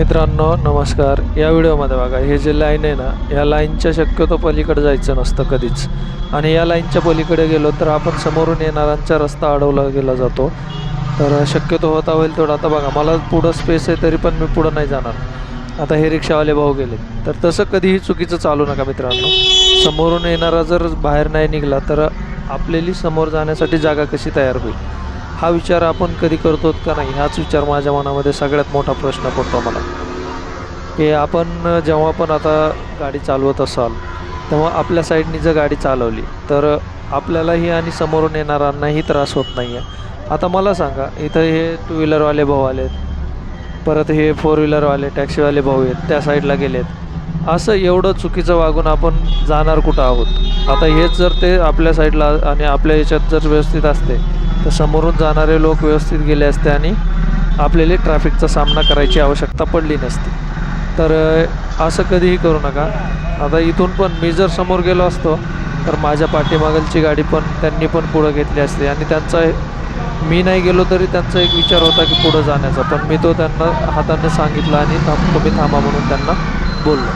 मित्रांनो नमस्कार. या व्हिडिओमध्ये बघा हे जे लाईन आहे ना या लाईनच्या शक्यतो पलीकडे जायचं नसतं कधीच. आणि या लाईनच्या पलीकडे गेलो तर आपण समोरून येणाऱ्यांचा रस्ता अडवला गेला जातो. तर शक्यतो होता होईल तेवढं. आता बघा मला पुढं स्पेस आहे तरी पण मी पुढं नाही जाणार. आता हे रिक्षावाले भाऊ गेले. तर तसं कधीही चुकीचं चालू नका मित्रांनो. समोरून येणारा जर बाहेर नाही निघाला तर आपल्याली समोर जाण्यासाठी जागा कशी तयार होईल? हा विचार आपण कधी करतो का नाही हाच विचार माझ्या मनामध्ये सगळ्यात मोठा प्रश्न पडतो मला. की आपण जेव्हा पण आता गाडी चालवत असाल तेव्हा आपल्या साईडनी जर गाडी चालवली तर आपल्यालाही आणि समोरून येणाऱ्यांनाही त्रास होत नाही आहे आता मला सांगा इथं हे टू व्हीलरवाले भाऊ आलेत परत हे फोर व्हीलरवाले टॅक्सीवाले भाऊ आहेत त्या साईडला गेलेत. असं एवढं चुकीचं वागून आपण जाणार कुठं आहोत? आता हेच जर ते आपल्या साईडला आणि आपल्या याच्यात जर व्यवस्थित असते तर समोरून जाणारे लोक व्यवस्थित गेले असते आणि आपल्याला ट्रॅफिकचा सामना करायची आवश्यकता पडली नसती. तर असं कधीही करू नका. आता इथून पण मी जर समोर गेलो असतो तर माझ्या पाठीमागलची गाडी पण त्यांनी पण पुढं घेतली असते. आणि त्यांचा मी नाही गेलो तरी त्यांचा एक विचार होता की पुढं जाण्याचा. पण मी तो त्यांना हाताने सांगितला आणि थांब तुम्ही थांबा म्हणून त्यांना बोललो.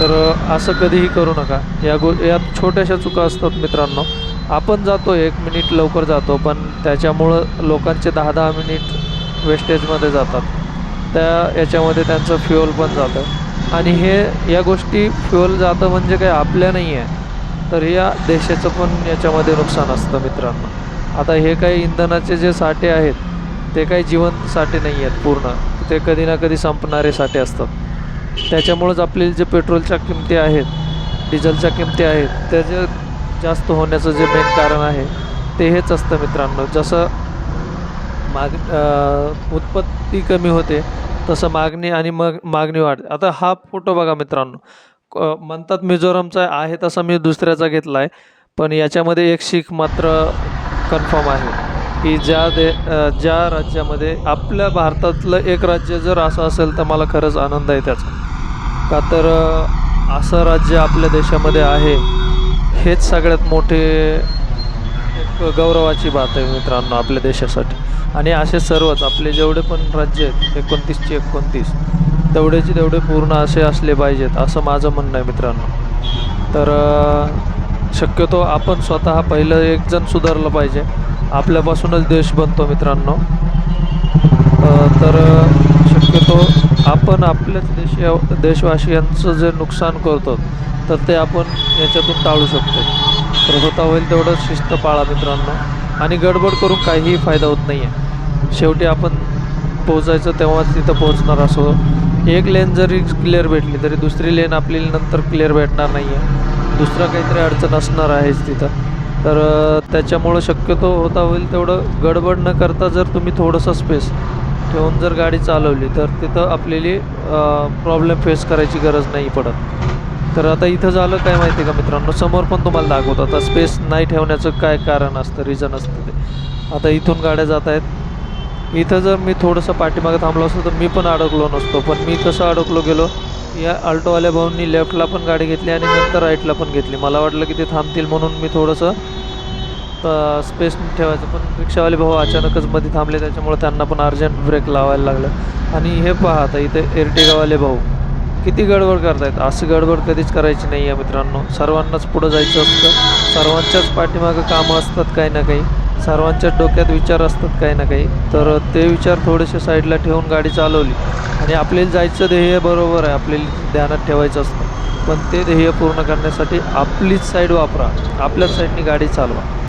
तर असं कधीही करू नका. या गो या छोट्याशा चुका असतात मित्रांनो. आपण जातो एक मिनिट लवकर जातो पण त्याच्यामुळं लोकांचे दहा दहा मिनिट वेस्टेजमध्ये जातात. त्या याच्यामध्ये त्यांचं फ्युअल पण जातं. आणि हे या गोष्टी फ्युअल जातं म्हणजे काही आपल्या नाही आहे. तर या देशाचं पण याच्यामध्ये नुकसान असतं मित्रांनो. आता हे काही इंधनाचे जे साठे आहेत ते काही जीवन साठे नाही आहेत पूर्ण. ते कधी ना कधी संपणारे साठे असतात. त्याच्यामुळंच आपले जे पेट्रोलच्या किमती आहेत डिझेलच्या किमती आहेत त्याच्या जास्त होण्याचं जे मेन कारण आहे ते हेच असतं मित्रांनो. जसं माग उत्पत्ती कमी होते तसं मागणी आणि मग मागणी वाढते. आता हा फोटो बघा मित्रांनो. क- म्हणतात मिझोरमचा आहे तसा मी दुसऱ्याचा घेतला आहे पण याच्यामध्ये एक शीख मात्र कन्फर्म आहे की ज्या दे ज्या राज्यामध्ये आपल्या भारतातलं एक राज्य जर असं असेल तर मला खरंच आनंद आहे त्याचा. का तर असं राज्य आपल्या देशामध्ये आहे हेच सगळ्यात मोठे एक गौरवाची बात आहे मित्रांनो आपल्या देशासाठी. आणि असे सर्वच आपले जेवढे पण राज्य आहेत एकोणतीसचे एकोणतीस तेवढेचे तेवढे पूर्ण असे असले पाहिजेत असं माझं म्हणणं आहे मित्रांनो. तर शक्यतो आपण स्वतः पहिलं एकजण सुधारलं पाहिजे. आपल्यापासूनच देश बनतो मित्रांनो. तर शक्यतो आपण आपल्याच देश देशवासियांचं जे नुकसान करतो तर ते आपण याच्यातून टाळू शकतो. तर होता होईल तेवढं शिस्त पाळा मित्रांनो. आणि गडबड करून काहीही फायदा होत नाही आहे शेवटी आपण पोचायचं तेव्हाच तिथं पोहोचणार असो. एक लेन जरी क्लिअर भेटली तरी दुसरी लेन आपल्याला नंतर क्लिअर भेटणार नाही आहे दुसरं काहीतरी अडचण असणार आहेच तिथं. तर त्याच्यामुळं शक्यतो होता होईल तेवढं गडबड न करता जर तुम्ही थोडंसं स्पेस ठेवून जर गाडी चालवली तर तिथं आपल्याला प्रॉब्लेम फेस करायची गरज नाही पडत. तर आता इथं झालं काय माहिती का मित्रांनो? समोर पण तुम्हाला दाखवतो. आता स्पेस नाही ठेवण्याचं काय कारण असतं रिझन असतं ते. आता इथून गाड्या जात आहेत. इथं जर मी थोडंसं पाठीमागं थांबलो असतो तर मी पण अडकलो नसतो. पण मी कसं अडकलो गेलो? या अल्टोवाल्या भाऊंनी लेफ्टला पण गाडी घेतली आणि नंतर राईटला पण घेतली. मला वाटलं की ते थांबतील म्हणून मी थोडंसं स्पेस ठेवायचं. पण रिक्षावाले भाऊ अचानकच मध्ये थांबले त्याच्यामुळे त्यांना पण अर्जंट ब्रेक लावायला लागलं. आणि हे पहा आता इथे एरटेगावाले भाऊ. किती गडबड करतायत. अशी गडबड कधीच करायची नाही आहे मित्रांनो. सर्वांनाच पुढं जायचं असतं. सर्वांच्याच पाठीमागं कामं असतात काही ना काही. सर्वांच्याच डोक्यात विचार असतात काही ना काही. तर ते विचार थोडेसे साईडला ठेवून गाडी चालवली. आणि आपल्याला जायचं ध्येय बरोबर आहे. आपल्याला ध्यानात ठेवायचं असतं. पण ते ध्येय पूर्ण करण्यासाठी आपलीच साईड वापरा. आपल्याच साईडनी गाडी चालवा.